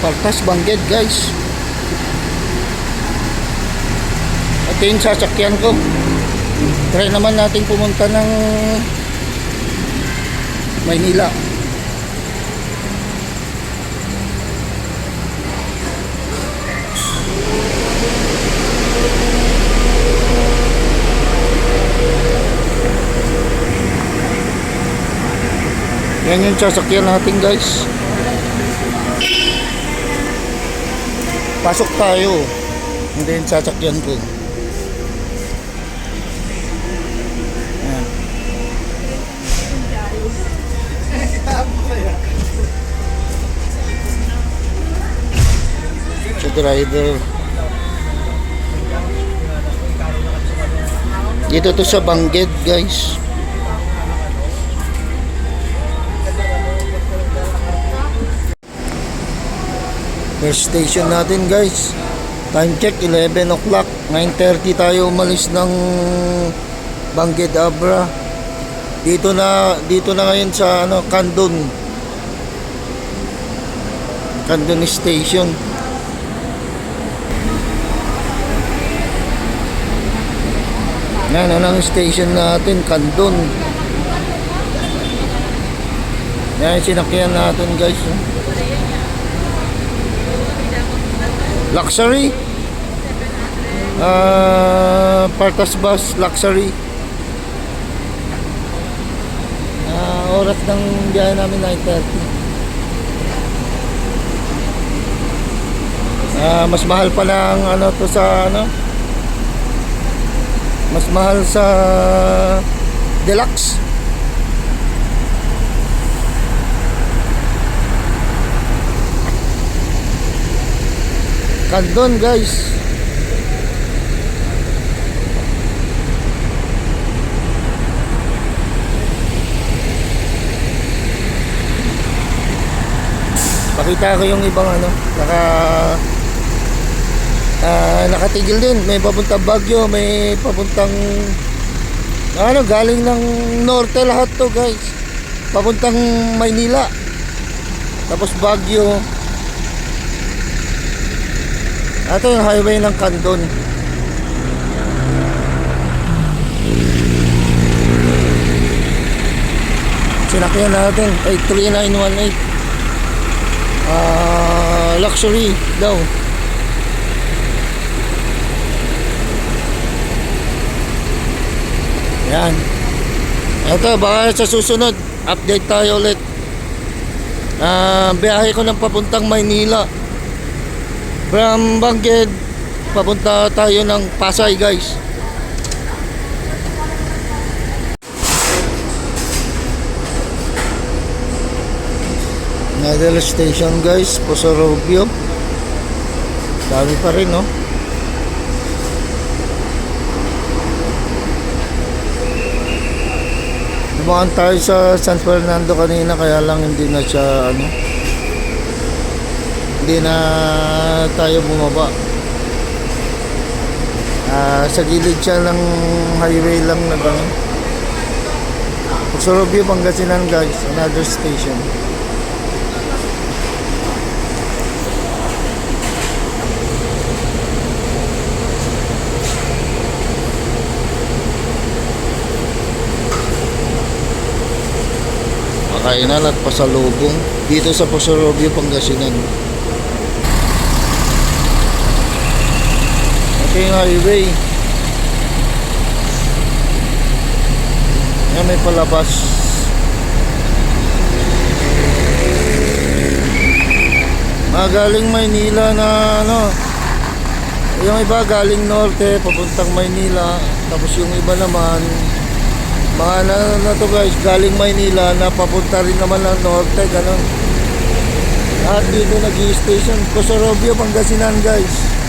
Paltas Bangged guys. Ito yung sasakyan ko. Try naman natin pumunta ng Maynila. Yan yung sasakyan natin guys. Pasok tayo. Hindi yung sasakyan ko. Yan. Sa driver. Dito to sa Bangged guys. First station natin guys. Time check 11 o'clock. 9.30 tayo umalis ng Bangged Abra. Dito na dito na ngayon sa ano Candon. Candon Station. Yan, yan ang station natin, Candon. Yan sinakyan natin guys. oh. Luxury. Ah, Partas Bus Luxury. Ah, oras ng biyahe namin 9:30. Ah, mas mahal pa lang ano to sa ano? Mas mahal sa Deluxe. Kandon guys. Pakita ko yung ibang ano, naka ah, nakatigil din. May papuntang Baguio, may papuntang ano, galing ng norte lahat to guys. Papuntang Maynila. Tapos Baguio. Ito yung highway ng Candon. Sinakyan natin ay 3918. Ah, luxury daw. Yan. Ito, baka sa susunod, update tayo ulit. Ah, biyahe ko ng papuntang Maynila. From Bangged, papunta tayo ng Pasay, guys. Another station, guys, Posorobio. Dami pa rin, no? Dumaan tayo sa San Fernando kanina, kaya lang hindi na siya, ano, hindi na tayo bumaba. Ah, sa gilid siya ng highway lang na ano. Sorobio, Pangasinan guys, another station. Makainan at pasalubong dito sa Pasorobio, Pangasinan. Yung highway. Yan may palabas. Mga galing Maynila na ano, yung iba galing norte, papuntang Maynila, tapos yung iba naman, mga na, na to guys, galing Maynila na papunta rin naman ng norte, ganun. Lahat dito nag-i-station, Cosorobio, Pangasinan guys.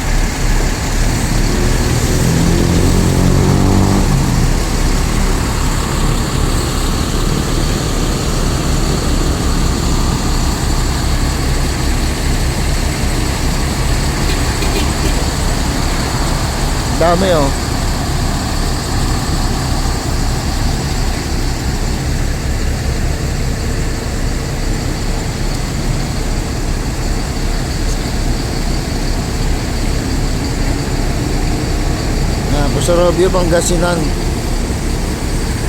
dami oh. Na Pusarobio Pangasinan.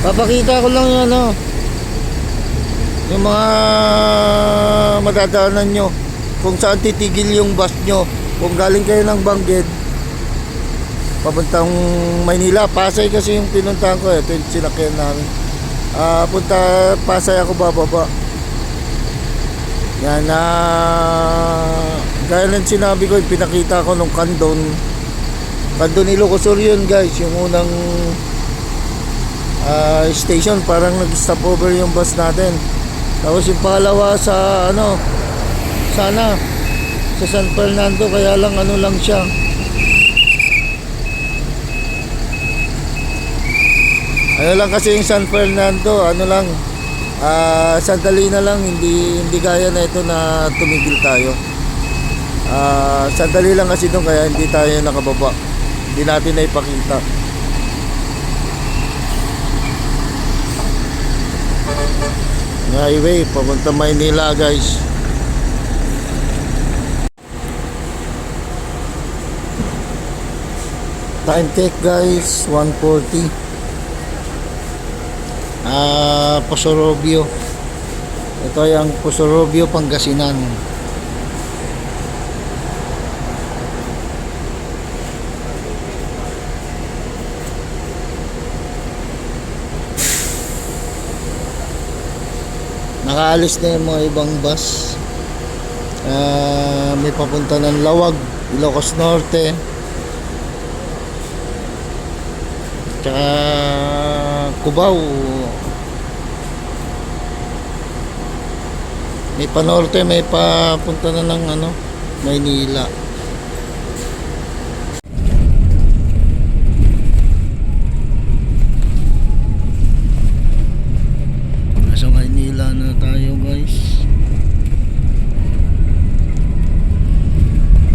Papakita ko lang yung ano oh. yung mga madadaanan nyo kung saan titigil yung bus nyo. Kung galing kayo ng Banggit papuntang Maynila Pasay kasi yung pinuntahan ko ito yung sinakyan namin. Ah, punta Pasay ako bababa. Yan na gaya ng sinabi ko yung pinakita ko nung kandon. Kandon Ilocosur yun guys. Yung unang ah, station parang nag-stop over yung bus natin. Tapos yung pangalawa sa ano sana sa San Fernando kaya lang ano lang siya ano lang kasi yung San Fernando ano lang ah sandali na lang hindi hindi kaya na ito na tumigil tayo. Ah sandali lang kasi doon kaya hindi tayo nakababa. Hindi natin na ipakita highway papunta Maynila guys. Time check guys. 140 ah Posorobio ito yung Posorobio Pangasinan. Nakaalis na yung mga ibang bus. Ah, may papunta ng Lawag Ilocos Norte. Tsaka Cubao may panorte may papunta na ng ano Maynila. Nasa Maynila na tayo guys.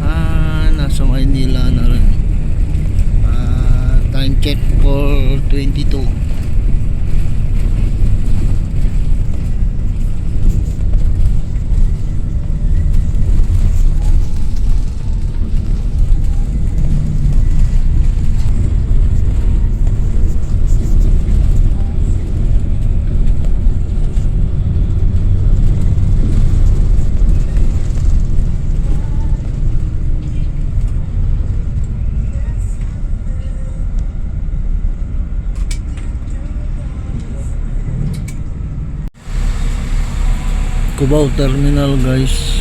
Ah nasa Maynila na rin. Ah, time check for 22 Cubao Terminal guys?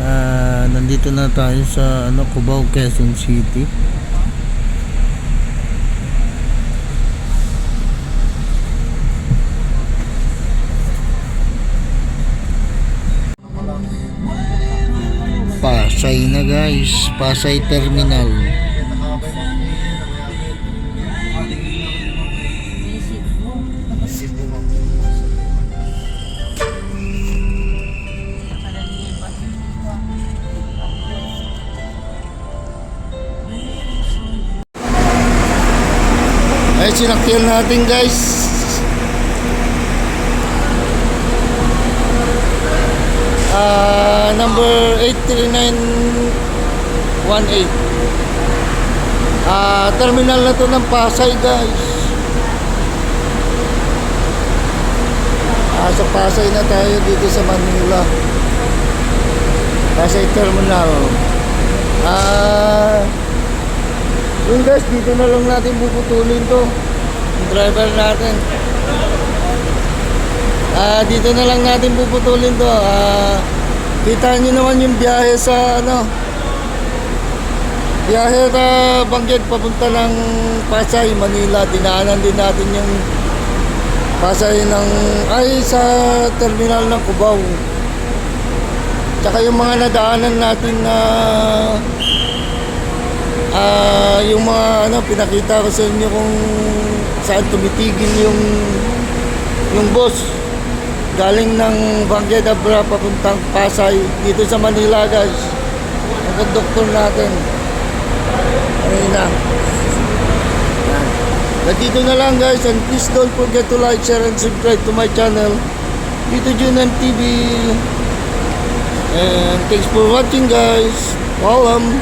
Ah, nandito na tayo sa ano Cubao Quezon City. Pasay na guys. Pasay Terminal Ay, sinakyan natin guys. Ah, number 83918. Ah, terminal na to ng Pasay guys. Ah, sa Pasay na tayo dito sa Manila. Pasay Terminal. Ah, yun guys, dito na lang natin puputulin to. Yung driver natin. Ah, dito na lang natin puputulin to. Ah, kita nyo naman yung biyahe sa ano. Biyahe sa Bangged papunta ng Pasay, Manila. Dinaanan din natin yung Pasay ng ay sa terminal ng Cubao. Tsaka yung mga nadaanan natin na Ah, yung mga ano pinakita ko sa inyo kung saan tumitigil yung yung boss. Galing ng Bangged Abra papuntang Pasay dito sa Manila guys. Ang conductor natin. Kanina. Yan. Nandito na lang guys and please don't forget to like, share and subscribe to my channel Dito Junan TV and thanks for watching guys. Paalam